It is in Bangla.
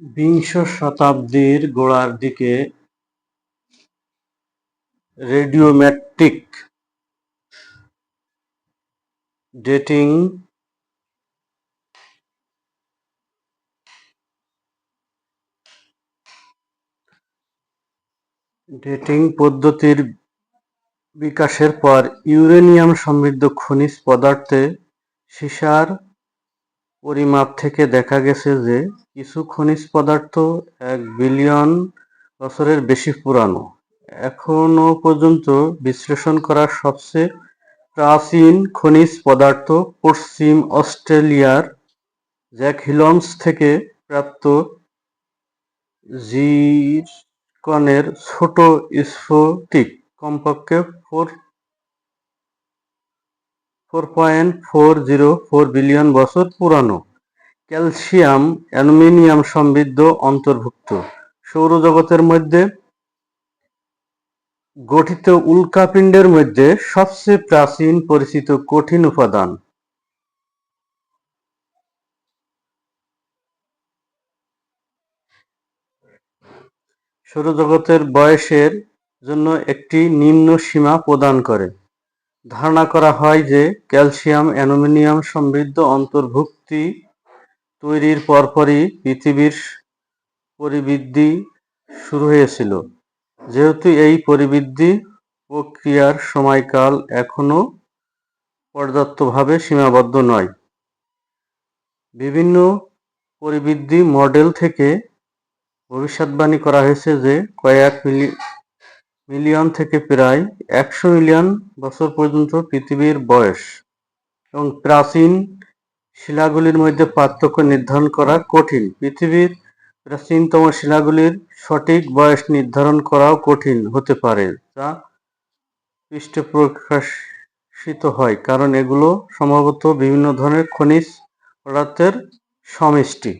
বিংশ শতাব্দীর গোড়ার দিকে রেডিওমেট্রিক ডেটিং ডেটিং পদ্ধতির বিকাশের পর ইউরেনিয়াম সমৃদ্ধ খনিজ পদার্থে সীসার পরিমাপ থেকে দেখা গেছে যে কিছু খনিজ পদার্থ এক বিলিয়ন বছরের বেশি পুরানো এখনও পর্যন্ত বিশ্লেষণ করার সবচেয়ে প্রাচীন খনিজ পদার্থ পশ্চিম অস্ট্রেলিয়ার জ্যাকহিলন্স থেকে প্রাপ্ত জিরকনের ছোট স্ফটিক কমপক্ষে four four point four zero four billion বছর পুরানো। ক্যালসিয়াম, অ্যালুমিনিয়াম সমৃদ্ধ অন্তর্ভুক্ত। সৌরজগতের মধ্যে গঠিত উল্কাপিণ্ডের মধ্যে সবচেয়ে প্রাচীন পরিচিত কঠিন উপাদান। সৌরজগতের বয়সের জন্য একটি নিম্ন সীমা প্রদান করে। ধারণা করা হয় যে ক্যালসিয়াম, অ্যালুমিনিয়াম সমৃদ্ধ অন্তর্ভুক্তি তৈরির পরপরই পৃথিবীর পরিবৃদ্ধি শুরু হয়েছিল। যেহেতু এই পরিবৃদ্ধি প্রক্রিয়ার সময়কাল এখনও পর্যাপ্তভাবে সীমাবদ্ধ নয়। বিভিন্ন পরিবৃদ্ধি মডেল থেকে ভবিষ্যৎবাণী করা হয়েছে যে কয়েক মিলি মিলিয়ন থেকে প্রায় একশো মিলিয়ন বছর পর্যন্ত পৃথিবীর বয়স এবং প্রাচীন শিলাগুলির মধ্যে পার্থক্য নির্ধারণ করা কঠিন। পৃথিবীর প্রাচীনতম শিলাগুলির সঠিক বয়স নির্ধারণ করাও কঠিন হতে পারে, যা পৃষ্ঠে প্রকাশিত হয়, কারণ এগুলো সম্ভবত বিভিন্ন ধরনের খনিজ পদার্থের সমষ্টি।